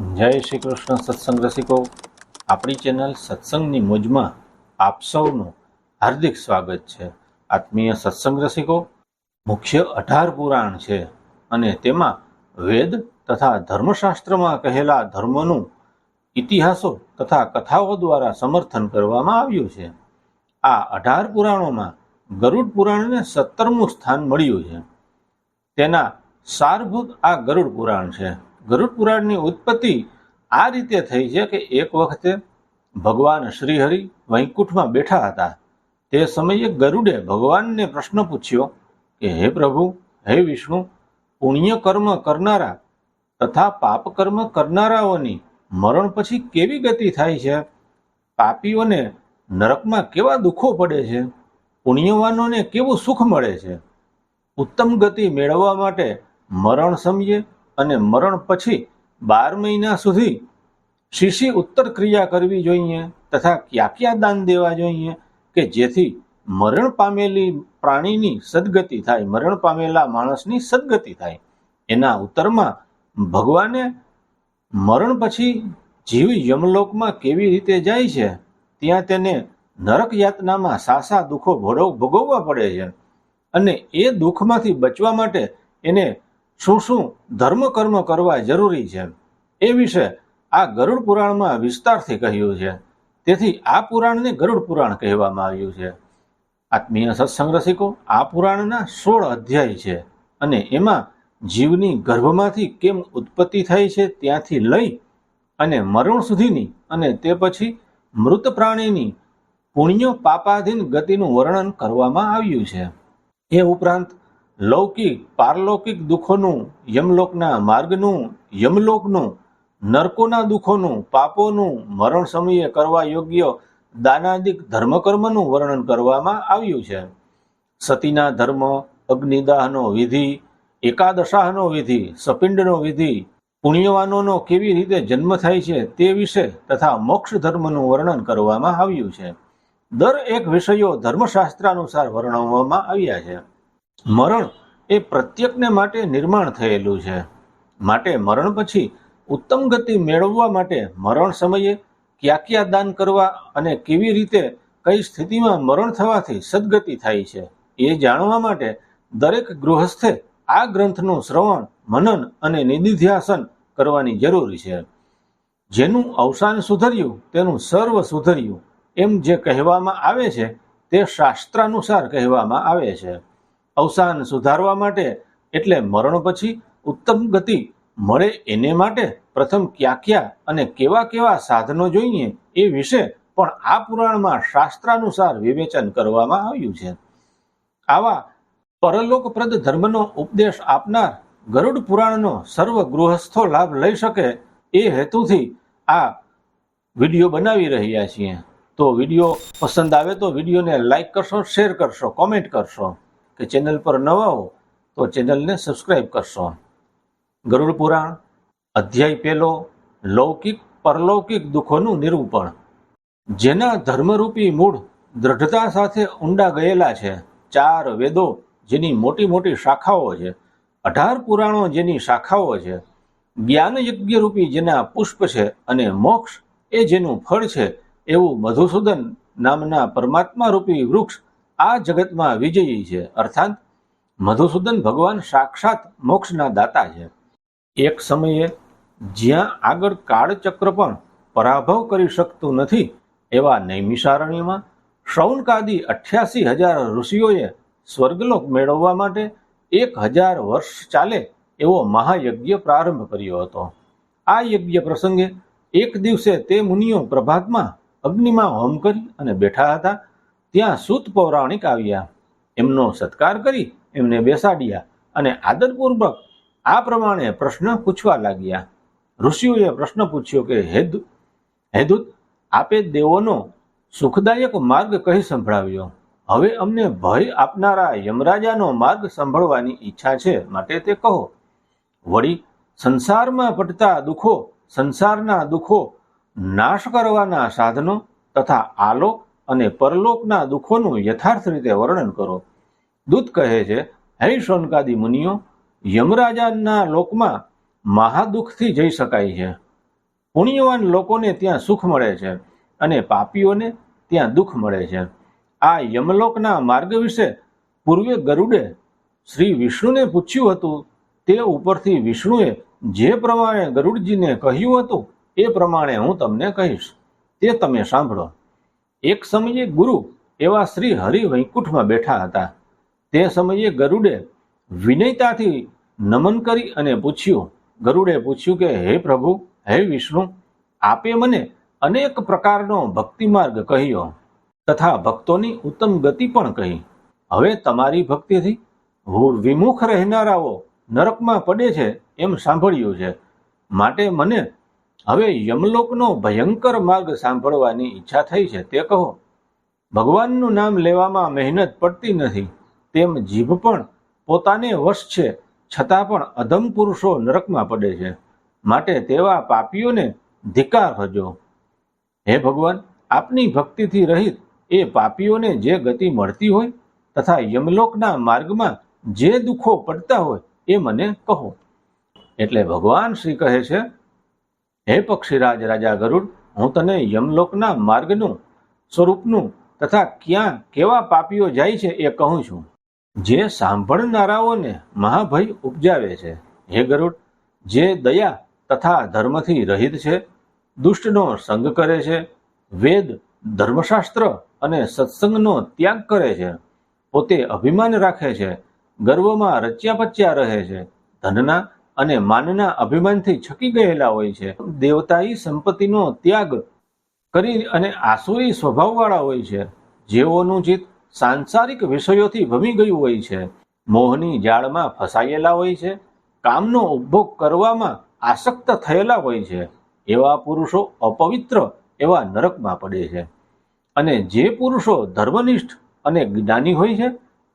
જય શ્રી કૃષ્ણ સત્સંગ રસિકો. આપણી ચેનલ સત્સંગની મોજમાં આપ સૌનું હાર્દિક સ્વાગત છે. આત્મીય સત્સંગ રસિકો, મુખ્ય અઢાર પુરાણ છે અને તેમાં વેદ તથા ધર્મશાસ્ત્રમાં કહેલા ધર્મનું ઇતિહાસો તથા કથાઓ દ્વારા સમર્થન કરવામાં આવ્યું છે. આ અઢાર પુરાણોમાં ગરુડ પુરાણને સત્તરમું સ્થાન મળ્યું છે. તેના સારભૂત આ ગરુડ પુરાણ છે. ગરુડ પુરાણની ઉત્પત્તિ આ રીતે થઈ છે કે એક વખતે ભગવાન શ્રીહરિ વૈકુંઠમાં બેઠા હતા. તે સમયે ગરુડે ભગવાનને પ્રશ્ન પૂછ્યો કે, હે પ્રભુ, હે વિષ્ણુ, પુણ્ય કર્મ કરનારા તથા પાપ કર્મ કરનારાઓની મરણ પછી કેવી ગતિ થાય છે? પાપીઓને નરકમાં કેવા દુઃખો પડે છે? પુણ્યવાનોને કેવું સુખ મળે છે? ઉત્તમ ગતિ મેળવવા માટે મરણ સમયે અને મરણ પછી બાર મહિના સુધી શીશી ઉત્તર ક્રિયા કરવી જોઈએ તથા ક્યાં ક્યાં દાન દેવા જોઈએ કે જેથી મરણ પામેલી પ્રાણીની સદગતિ થાય, મરણ પામેલા માણસની સદગતિ થાય. એના ઉત્તરમાં ભગવાને મરણ પછી જીવ યમલોકમાં કેવી રીતે જાય છે, ત્યાં તેને નરક યાતનામાં સાસા દુઃખો ભોગવ ભોગવવા પડે છે. અને એ દુઃખમાંથી બચવા માટે એને શું શું ધર્મ કર્મ કરવા જરૂરી છે? એ વિશે આ ગરુડ પુરાણમાં વિસ્તારથી કહ્યું છે. તેથી આ પુરાણને ગરુડ પુરાણ કહેવામાં આવ્યું છે. આત્મીય સત્સંગ રસિકો, આ પુરાણના સોળ અધ્યાય છે અને એમાં જીવની ગર્ભમાંથી કેમ ઉત્પત્તિ થાય છે ત્યાંથી લઈ અને મરણ સુધીની અને તે પછી મૃત પ્રાણીની પુણ્ય પાપાધીન ગતિનું વર્ણન કરવામાં આવ્યું છે. એ ઉપરાંત લૌકિક, પારલૌકિક દુઃખોનું, યમલોકના માર્ગનું, યમલોકનું, નરકોના દુઃખોનું, પાપોનું મરણ સમયે કરવા યોગ્ય દાનાદિક ધર્મકર્મનું વર્ણન કરવામાં આવ્યું છે. સતીના ધર્મ, અગ્નિદાહનો વિધિ, એકાદશાહનો વિધિ, સપિંડનો વિધિ, પુણ્યવાનોનો કેવી રીતે જન્મ થાય છે તે વિશે તથા મોક્ષ ધર્મનું વર્ણન કરવામાં આવ્યું છે. દર એક વિષયો ધર્મશાસ્ત્રાનુસાર વર્ણવવામાં આવ્યા છે. મરણ એ પ્રત્યેકને માટે નિર્માણ થયેલું છે. માટે મરણ પછી ઉત્તમ ગતિ મેળવવા માટે મરણ સમયે ક્યાં ક્યાં દાન કરવા અને કેવી રીતે કઈ સ્થિતિમાં મરણ થવાથી સદગતિ થાય છે એ જાણવા માટે દરેક ગૃહસ્થે આ ગ્રંથનું શ્રવણ, મનન અને નિધિધ્યાસન કરવાની જરૂર છે. જેનું અવસાન સુધર્યું, તેનું સર્વ સુધર્યું, એમ જે કહેવામાં આવે છે, તે શાસ્ત્રાનુસાર કહેવામાં આવે છે. અવસાન સુધારવા માટે એટલે મરણ પછી ઉત્તમ ગતિ મળે એને માટે પ્રથમ ક્યાં ક્યાં અને કેવા કેવા સાધનો જોઈએ એ વિશે પણ આ પુરાણમાં શાસ્ત્રાનુસાર વિવેચન કરવામાં આવ્યું છે. આવા પરલોકપ્રદ ધર્મનો ઉપદેશ આપનાર ગરુડ પુરાણનો સર્વ ગૃહસ્થો લાભ લઈ શકે એ હેતુથી આ વીડિયો બનાવી રહ્યા છીએ. તો વીડિયો પસંદ આવે તો વિડીયોને લાઈક કરશો, શેર કરશો, કોમેન્ટ કરશો. કે ચેનલ પર નવા હો તો ચેનલને સબસ્ક્રાઈબ કરશો. ગરુડ પુરાણ, અધ્યાય પહેલો લૌકિક પરલૌકિક દુઃખોનું નિરૂપણ. જેના ધર્મરૂપી મૂળ દ્રઢતા સાથે ઊંડા ગયેલા છે. ચાર વેદો જેની મોટી મોટી શાખાઓ છે. અઢાર પુરાણો જેની શાખાઓ છે. જ્ઞાન યજ્ઞરૂપી જેના પુષ્પ છે અને મોક્ષ એ જેનું ફળ છે એવું મધુસૂદન નામના પરમાત્મા રૂપી વૃક્ષ આ જગતમાં વિજયી છે. અર્થાત મધુસૂદન ભગવાન સાક્ષાત મોક્ષના દાતા છે. એક સમયે જ્યાં આગળ કાળચક્ર પણ પરાભવ કરી શકતું નથી, એવા નૈમિષારણ્યમાં શૌનકાદી અઠ્યાસી હજાર ઋષિઓએ સ્વર્ગલોક મેળવવા માટે એક હજાર વર્ષ ચાલે એવો મહાયજ્ઞ પ્રારંભ કર્યો હતો. આ યજ્ઞ પ્રસંગે એક દિવસે તે મુનિઓ પ્રભાતમાં અગ્નિમાં હોમ કરી અને બેઠા હતા. ત્યાં સૂત પૌરાણિક આવ્યા. એમનો સત્કાર કરી એમને બેસાડ્યા અને આદરપૂર્વક આ પ્રમાણે પ્રશ્ન પૂછવા લાગ્યા. ઋષિઓએ પ્રશ્ન પૂછ્યો કે હેદ હેદૂત આપે દેવોનો સુખદાયક માર્ગ કહી સંભળાવ્યો. હવે અમને ભય આપનારા યમરાજાનો માર્ગ સાંભળવાની ઈચ્છા છે માટે તે કહો. વળી સંસારમાં પડતા દુઃખો, સંસારના દુઃખો નાશ કરવાના સાધનો તથા આલોક અને પરલોકના દુઃખોનું યથાર્થ રીતે વર્ણન કરો. દૂત કહે છે, હે શોનકાદી મુનિઓ, યમરાજાના લોકમાં મહાદુઃખથી જઈ શકાય છે. પુણ્યવાન લોકોને ત્યાં સુખ મળે છે અને પાપીઓને ત્યાં દુઃખ મળે છે. આ યમલોકના માર્ગ વિશે પૂર્વે ગરુડે શ્રી વિષ્ણુને પૂછ્યું હતું. તે ઉપરથી વિષ્ણુએ જે પ્રમાણે ગરુડજીને કહ્યું હતું, એ પ્રમાણે હું તમને કહીશ. તે તમે સાંભળો. એક સમયે ગુરુ એવા શ્રી હરિ વૈકુંઠમાં બેઠા હતા. તે સમયે ગરુડે વિનયતાથી નમન કરી અને પૂછ્યું, ગરુડે પૂછ્યું કે, હે પ્રભુ, હે વિષ્ણુ, આપે મને અનેક પ્રકારનો ભક્તિ માર્ગ કહ્યો, તથા ભક્તોની ઉત્તમ ગતિ પણ કહી. હવે તમારી ભક્તિથી વિમુખ રહેનારાઓ નરકમાં પડે છે એમ સાંભળ્યું છે. માટે મને હવે યમલોકનો ભયંકર માર્ગ સાંભળવાની ઈચ્છા થઈ છે, તે કહો. ભગવાનનું નામ લેવામાં મહેનત પડતી નથી, તેમ જીભ પણ પોતાને વશ છે, છતાં પણ અધમ પુરુષો નરકમાં પડે છે. માટે તેવા પાપીઓને ધિકાર ભજો હે ભગવાન, આપની ભક્તિથી રહિત એ પાપીઓને જે ગતિ મળતી હોય તથા યમલોકના માર્ગમાં જે દુઃખો પડતા હોય એ મને કહો. એટલે ભગવાન શ્રી કહે છે હે પક્ષીરાજ રાજા ગરુડ, હું તને યમલોકના માર્ગનું, સ્વરૂપનું તથા ક્યાં કેવા પાપીઓ જાય છે એ કહું છું. જે સાંભળનારાઓને મહાભય ઉપજાવે છે, હે ગરુડ, જે દયા તથા ધર્મથી રહિત છે, દુષ્ટનો સંગ કરે છે, વેદ, ધર્મશાસ્ત્ર અને સત્સંગનો ત્યાગ કરે છે, પોતે અભિમાન રાખે છે, ગર્વમાં રચ્યા પચ્યા રહે છે, ધનના અને માનના અભિમાનથી છકી ગયેલા હોય છે. દેવતાઈ સંપત્તિનો ત્યાગ કરી અને આસુરી સ્વભાવવાળા હોય છે. જેઓનું ચિત્ત સાંસારિક વિષયોથી ભમી ગયું હોય છે. મોહની જાળમાં ફસાયેલા હોય છે. કામનો ઉપભોગ કરવામાં આસક્ત થયેલા હોય છે. એવા પુરુષો અપવિત્ર એવા નરકમાં પડે છે. અને જે પુરુષો ધર્મનિષ્ઠ અને જ્ઞાની હોય છે,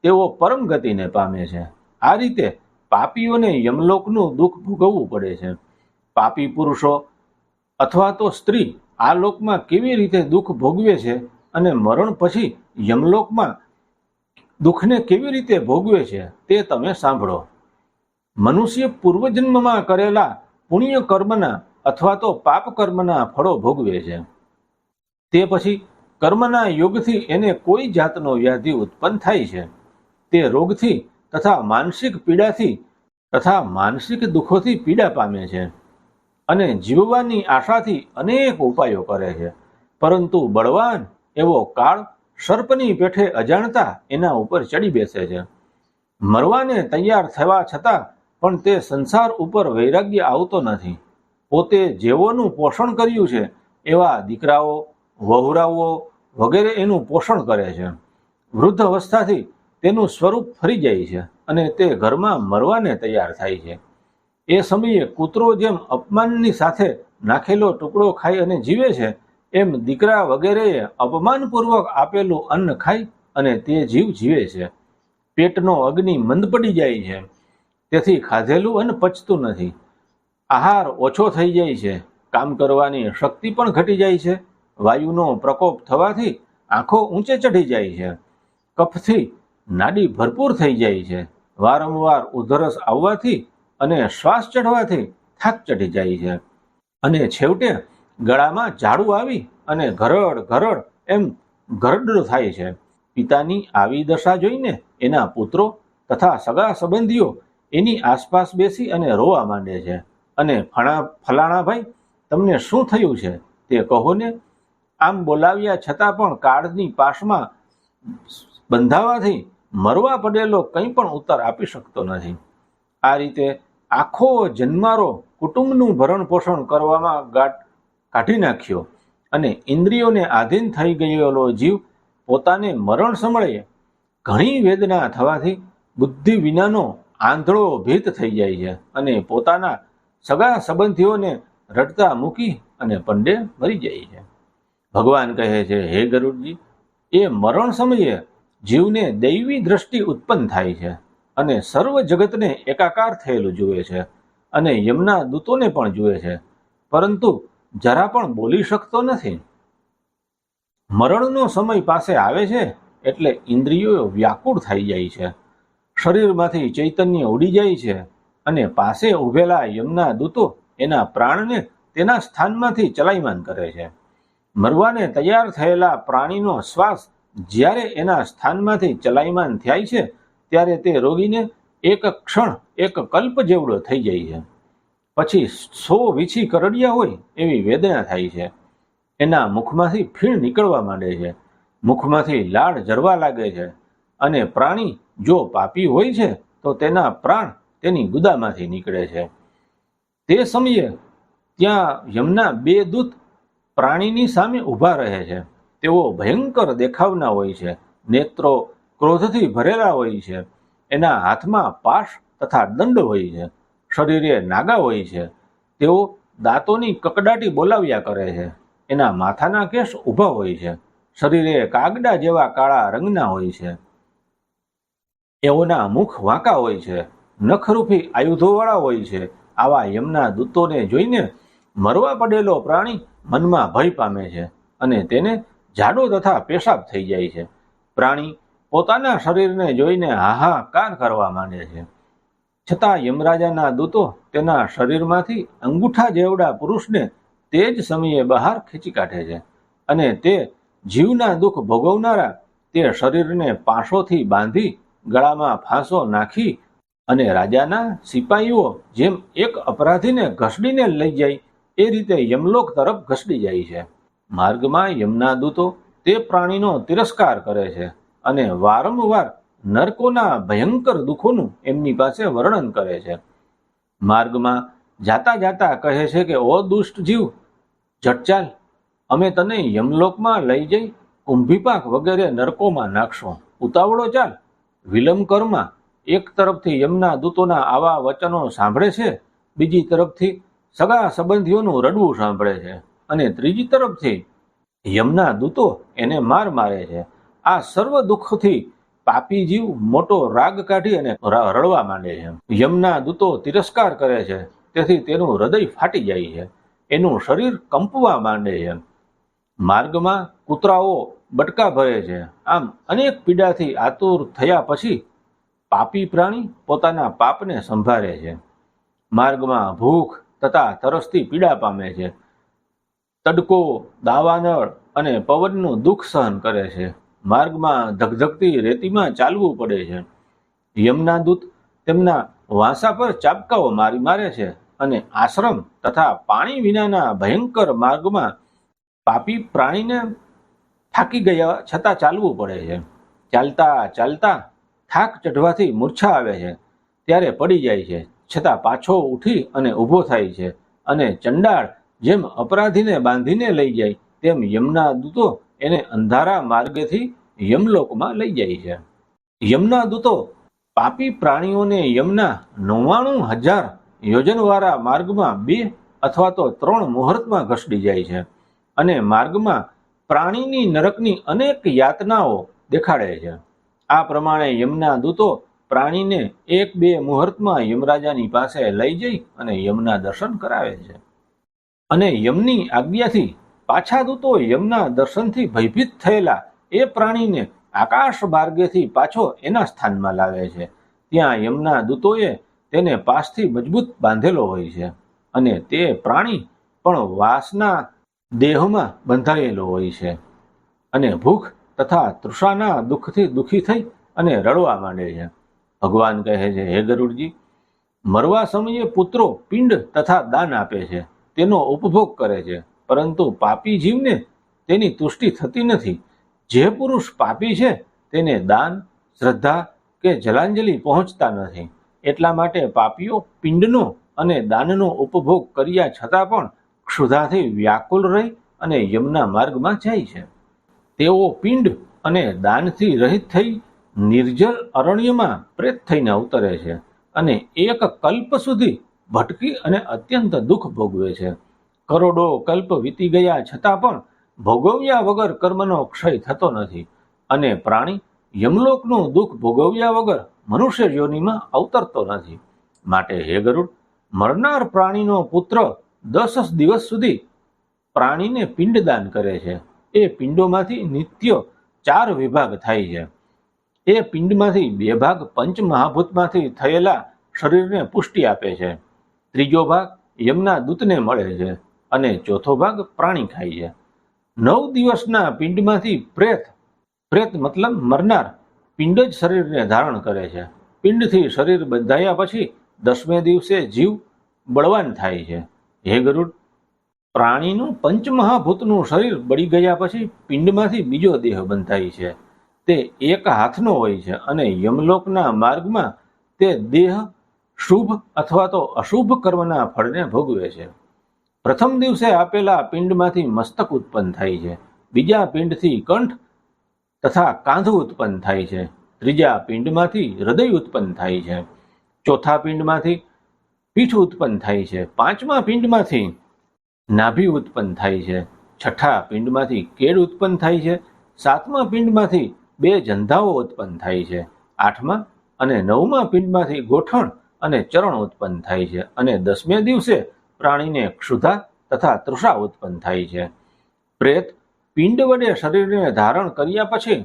તેઓ પરમ ગતિને પામે છે. આ રીતે પાપીઓને યમલોકનું દુઃખ ભોગવવું પડે છે. પાપી પુરુષો અથવા તો સ્ત્રી આ લોકમાં કેવી રીતે દુઃખ ભોગવે છે અને મરણ પછી યમલોકમાં દુઃખને કેવી રીતે ભોગવે છે તે તમે સાંભળો. મનુષ્ય પૂર્વજન્મમાં કરેલા પુણ્ય કર્મના અથવા તો પાપ કર્મના ફળો ભોગવે છે. તે પછી કર્મના યોગથી એને કોઈ જાતનો વ્યાધિ ઉત્પન્ન થાય છે. તે રોગથી તથા માનસિક પીડાથી, તથા માનસિક દુઃખોથી પીડા પામે છે અને જીવવાની આશાથી અનેક ઉપાયો કરે છે. પરંતુ બળવાન એવો કાળ સર્પની પેઠે અજાણતા એના ઉપર ચડી બેસે છે. મરવાને તૈયાર થવા છતાં પણ તે સંસાર ઉપર વૈરાગ્ય આવતો નથી. પોતે જેઓનું પોષણ કર્યું છે, એવા દીકરાઓ, વહુરાઓ વગેરે એનું પોષણ કરે છે. વૃદ્ધ અવસ્થાથી તેનું સ્વરૂપ ફરી જાય છે અને તે ઘરમાં મરવાને તૈયાર થાય છે. એ સમયે કૂતરો જેમ અપમાનની સાથે નાખેલો ટુકડો ખાઈ અને જીવે છે, એમ દીકરા વગેરેએ અપમાનપૂર્વક આપેલું અન્ન ખાઈ અને તે જીવ જીવે છે. પેટનો અગ્નિ મંદ પડી જાય છે. તેથી ખાધેલું અન્ન પચતું નથી. આહાર ઓછો થઈ જાય છે. કામ કરવાની શક્તિ પણ ઘટી જાય છે. વાયુનો પ્રકોપ થવાથી આંખો ઊંચે ચઢી જાય છે. કફથી નાડી ભરપૂર થઈ જાય છે. વારંવાર ઉધરસ આવવાથી અને શ્વાસ ચઢવાથી થાક ચઢી જાય છે. અને છેવટે ગળામાં ઝાડુ આવી અને ઘરડ ઘરડ એમ ઘરડ થાય છે. પિતાની આવી દશા જોઈને એના પુત્રો તથા સગા સંબંધીઓ એની આસપાસ બેસી અને રોવા માંડે છે. અને ફણા ફલાણા ભાઈ તમને શું થયું છે? તે કહો ને આમ બોલાવ્યા છતાં પણ કાળની પાસમાં બંધાવાથી મરવા પડેલો કંઈ પણ ઉત્તર આપી શકતો નથી. આ રીતે આખો જન્મારો કુટુંબનું ભરણ પોષણ કરવામાં ગાંઠ કાઢી નાખ્યો અને ઇન્દ્રિયોને આધીન થઈ ગયેલો જીવ પોતાને મરણ સમયે ઘણી વેદના થવાથી બુદ્ધિ વિનાનો આંધળો ભીત થઈ જાય છે અને પોતાના સગા સંબંધીઓને રડતા મૂકી અને પંડે મરી જાય છે. ભગવાન કહે છે, હે ગરુડજી, એ મરણ સમયે જીવને દૈવી દ્રષ્ટિ ઉત્પન્ન થાય છે અને સર્વ જગતને એકાકાર થયેલું જુએ છે અને યમના દૂતોને પણ જુએ છે. પરંતુ જરા પણ બોલી શકતો નથી. મરણનો સમય પાસે આવે છે એટલે ઇન્દ્રિયો વ્યાકુળ થઈ જાય છે. શરીરમાંથી ચૈતન્ય ઉડી જાય છે અને પાસે ઉભેલા યમના દૂતો એના પ્રાણને તેના સ્થાનમાંથી ચલાયમાન કરે છે. મરવાને તૈયાર થયેલા પ્રાણીનો શ્વાસ જ્યારે એના સ્થાનમાંથી ચલાયમાન થાય છે, ત્યારે તે રોગીને એક ક્ષણ, એક કલ્પ જેવડો થઈ જાય છે. પછી સો વીછી કરડિયા હોય એવી વેદના થાય છે. એના મુખમાંથી ફીણ નીકળવા માંડે છે. મુખમાંથી લાળ જરવા લાગે છે અને પ્રાણી જો પાપી હોય છે, તો તેના પ્રાણ તેની ગુદામાંથી નીકળે છે. તે સમયે ત્યાં યમના બે દૂત પ્રાણીની સામે ઊભા રહે છે. તેઓ ભયંકર દેખાવના હોય છે, નેત્રો ક્રોધથી ભરેલા હોય છે, એના હાથમાં પાશ તથા દંડ હોય છે, શરીરે નાગા હોય છે, તેઓ દાંતોની કકડાટી બોલાવ્યા કરે છે, એના માથાના કેસ ઊભા હોય છે, શરીરે કાગડા જેવા કાળા રંગના હોય છે. એઓના મુખ વાંકા હોય છે, નખરૂપી આયુધોવાળા હોય છે, આવા યમના દૂતોને જોઈને મરવા પડેલો પ્રાણી મનમાં ભય પામે છે અને તેને જાડો તથા પેશાબ થઈ જાય છે. પ્રાણી પોતાના શરીરને જોઈને હાહાકાર કરવા માંડે છે. છતાં યમરાજાના દૂતો તેના શરીરમાંથી અંગૂઠા જેવડા પુરુષને તે જ સમયે બહાર ખેંચી કાઢે છે અને તે જીવના દુઃખ ભોગવનારા તે શરીરને પાશોથી બાંધી ગળામાં ફાંસો નાખી અને રાજાના સિપાહીઓ જેમ એક અપરાધીને ઘસડીને લઈ જાય એ રીતે યમલોક તરફ ઘસડી જાય છે. માર્ગમાં યમના દૂતો તે પ્રાણીનો તિરસ્કાર કરે છે અને વારંવાર નરકોના ભયંકર દુઃખોનું એમની પાસે વર્ણન કરે છે. માર્ગમાં જાતા જાતા કહે છે કે, ઓ દુષ્ટ જીવ જટચાલ અમે તને યમલોકમાં લઈ જઈ કુંભીપાક વગેરે નરકોમાં નાખશો. ઉતાવળો ચાલ વિલંબ કરમાં એક તરફથી યમના દૂતોના આવા વચનો સાંભળે છે, બીજી તરફથી સગા સંબંધીઓનું રડવું સાંભળે છે. અને ત્રીજી તરફથી યમના દૂતો એને માર મારે છે. આ સર્વ દુઃખથી પાપી જીવ મોટો રાગ કાઢી અને રડવા માંડે છે. યમના દૂતો તિરસ્કાર કરે છે. તેથી તેનું હૃદય ફાટી જાય છે. એનું શરીર કંપવા માંડે છે. માર્ગમાં કૂતરાઓ બટકા ભરે છે. આમ અનેક પીડાથી આતુર થયા પછી પાપી પ્રાણી પોતાના પાપને સંભાળે છે. માર્ગમાં ભૂખ તથા તરસથી પીડા પામે છે. તડકો, દાવાનળ અને પવનનું દુઃખ સહન કરે છે. માર્ગમાં ધગધગતી રેતીમાં ચાલવું પડે છે. યમના દૂત તેમના વાંસા પર ચાબકાઓ મારી મારે છે અને આશ્રમ તથા પાણી વિનાના ભયંકર માર્ગમાં પાપી પ્રાણીને થાકી ગયા છતાં ચાલવું પડે છે. ચાલતા ચાલતા થાક ચઢવાથી મૂર્છા આવે છે. ત્યારે પડી જાય છે. છતાં પાછો ઉઠી અને ઊભો થાય છે અને ચંડાળ જેમ અપરાધીને બાંધીને લઈ જાય, તેમ યમના દૂતો એને અંધારા માર્ગેથી યમલોકમાં લઈ જાય છે. યમના દૂતો પાપી પ્રાણીઓને યમના નવ્વાણું હજાર યોજનવાળા માર્ગમાં બે અથવા તો ત્રણ મુહૂર્તમાં ઘસડી જાય છે અને માર્ગમાં પ્રાણીની નરકની અનેક યાતનાઓ દેખાડે છે. આ પ્રમાણે યમના દૂતો પ્રાણીને એક બે મુહૂર્તમાં યમરાજાની પાસે લઈ જઈ અને યમના દર્શન કરાવે છે. અને યમની આજ્ઞાથી પાછા દૂતો યમના દર્શનથી ભયભીત થયેલા એ પ્રાણીને આકાશ માર્ગેથી પાછો એના સ્થાનમાં લાવે છે. ત્યાં યમના દૂતોએ તેને પાસથી મજબૂત બાંધેલો હોય છે અને તે પ્રાણી પણ વાસના દેહમાં બંધાયેલો હોય છે અને ભૂખ તથા તૃષાના દુઃખથી દુઃખી થઈ અને રડવા માંડે છે. ભગવાન કહે છે, હે ગરુડજી, મરવા સમયે પુત્રો પિંડ તથા દાન આપે છે. તેનો ઉપભોગ કરે છે. પરંતુ પાપી જીવને તેની તુષ્ટિ થતી નથી. જે પુરુષ પાપી છે, તેને દાન, શ્રદ્ધા કે જલાંજલિ પહોંચતા નથી. એટલા માટે પાપીઓ પિંડનો અને દાનનો ઉપભોગ કર્યા છતાં પણ ક્ષુધાથી વ્યાકુલ રહી અને યમના માર્ગમાં જાય છે. તેઓ પિંડ અને દાનથી રહિત થઈ નિર્જલ અરણ્યમાં પ્રેત થઈને અવતરે છે અને એક કલ્પ સુધી ભટકી અને અત્યંત દુઃખ ભોગવે છે. કરોડો કલ્પ વીતી ગયા છતાં પણ ભોગવ્યા વગર કર્મનો ક્ષય થતો નથી અને પ્રાણી યમલોકનું દુઃખ ભોગવ્યા વગર મનુષ્ય યોનિમાં અવતરતો નથી. માટે હે ગરુડ, મરનાર પ્રાણીનો પુત્ર દસ દિવસ સુધી પ્રાણીને પિંડદાન કરે છે. એ પિંડોમાંથી નિત્ય ચાર વિભાગ થાય છે. એ પિંડમાંથી બે ભાગ પંચ મહાભૂતમાંથી થયેલા શરીરને પુષ્ટિ આપે છે. ત્રીજો ભાગ યમના દૂતને મળે છે અને ચોથો ભાગ પ્રાણી ખાય છે. નવ દિવસના પિંડમાંથી પ્રેત પ્રેત મતલબ મરનાર પિંડ જ શરીરને ધારણ કરે છે. પિંડથી શરીર બંધાયા પછી દસમે દિવસે જીવ બળવાન થાય છે. હે ગરુડ, પ્રાણીનું પંચમહાભૂતનું શરીર બળી ગયા પછી પિંડમાંથી બીજો દેહ બંધાય છે. તે એક હાથનો હોય છે અને યમલોકના માર્ગમાં તે દેહ શુભ અથવા તો અશુભ કર્મના ફળને ભોગવે છે. પ્રથમ દિવસે આપેલા પિંડમાંથી મસ્તક ઉત્પન્ન થાય છે. બીજા પિંડથી કંઠ તથા કાંધું ઉત્પન્ન થાય છે. ત્રીજા પિંડમાંથી હૃદય ઉત્પન્ન થાય છે. ચોથા પિંડમાંથી પીઠ ઉત્પન્ન થાય છે. પાંચમા પિંડમાંથી નાભી ઉત્પન્ન થાય છે. છઠ્ઠા પિંડમાંથી કેળ ઉત્પન્ન થાય છે. સાતમા પિંડમાંથી બે જંધાઓ ઉત્પન્ન થાય છે. આઠમા અને નવમા પિંડમાંથી ગોઠણ અને ચરણ ઉત્પન્ન થાય છે અને દસમે દિવસે પ્રાણીને ક્ષુધા તથા તૃષા ઉત્પન્ન થાય છે. પ્રેત પિંડ વડે શરીરને ધારણ કર્યા પછી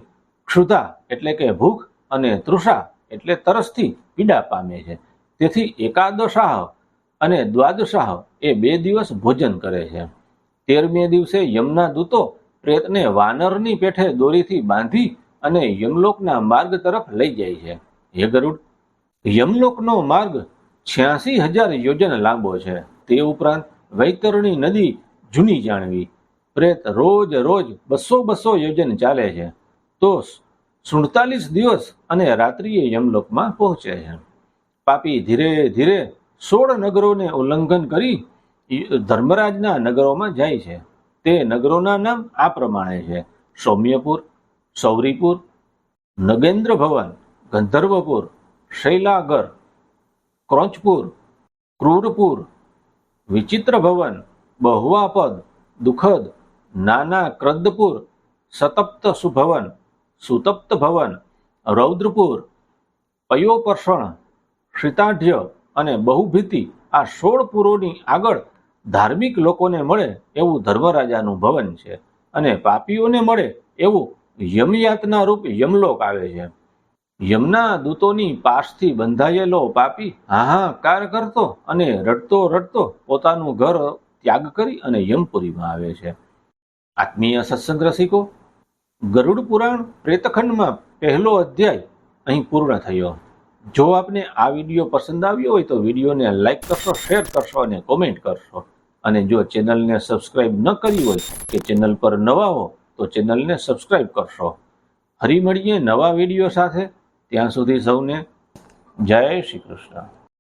ક્ષુધા એટલે કે ભૂખ અને તૃષા એટલે તરસથી પીડા પામે છે. તેથી એકાદશાહ અને દ્વાદશાહ એ બે દિવસ ભોજન કરે છે. તેરમે દિવસે યમના દૂતો પ્રેતને વાનરની પેઠે દોરીથી બાંધી અને યમલોકના માર્ગ તરફ લઈ જાય છે. હે ગરુડ યમલોકનો માર્ગ છ્યાસી હજાર યોજન લાંબો છે. તે ઉપરાંત વૈતરણી નદી જૂની જાણવી. પ્રેત રોજ રોજ બસો બસો યોજન ચાલે છે. તો સુડતાલીસ દિવસ અને રાત્રિએ યમલોકમાં પહોંચે છે. પાપી ધીરે ધીરે સોળ નગરોને ઉલ્લંઘન કરી ધર્મરાજના નગરોમાં જાય છે. તે નગરોના નામ આ પ્રમાણે છે. સૌમ્યપુર, સૌરીપુર, નગેન્દ્ર ભવન, ગંધર્વપુર શૈલાગર, ક્રોંચપુર, ક્રૂરપુર, વિચિત્ર ભવન બહુવાપદ દુઃખદ, નાના ક્રદ્દપુર સતપ્ત સુભવન, સુતપ્ત ભવન, રૌદ્રપુર, પયોપર્ષણ, શીતાઢ્ય અને બહુભીતિ આ સોળ પુરોની આગળ ધાર્મિક લોકોને મળે એવું ધર્મરાજાનું ભવન છે અને પાપીઓને મળે એવું યમયાતના રૂપ યમલોક આવે છે. યમના દૂતોની પાસથી બંધાયેલો પાપી હાહાકાર કરતો અને રડતો રડતો પોતાનું ઘર ત્યાગ કરી અને યમપુરીમાં આવે છે. આત્મીય સત્સંગ રસિકો, ગરુડ પુરાણ પ્રેતખંડમાં પહેલો અધ્યાય અહીં પૂર્ણ થયો. જો આપને આ વીડિયો પસંદ આવ્યો હોય તો વિડીયોને લાઇક કરશો, શેર કરશો અને કોમેન્ટ કરશો. અને જો ચેનલને સબસ્ક્રાઇબ ન કરી હોય કે ચેનલ પર નવા હો તો ચેનલને સબસ્ક્રાઇબ કરશો. ફરી મળીએ નવા વીડિયો સાથે. ત્યાં સુધી સૌને જય શ્રી કૃષ્ણ.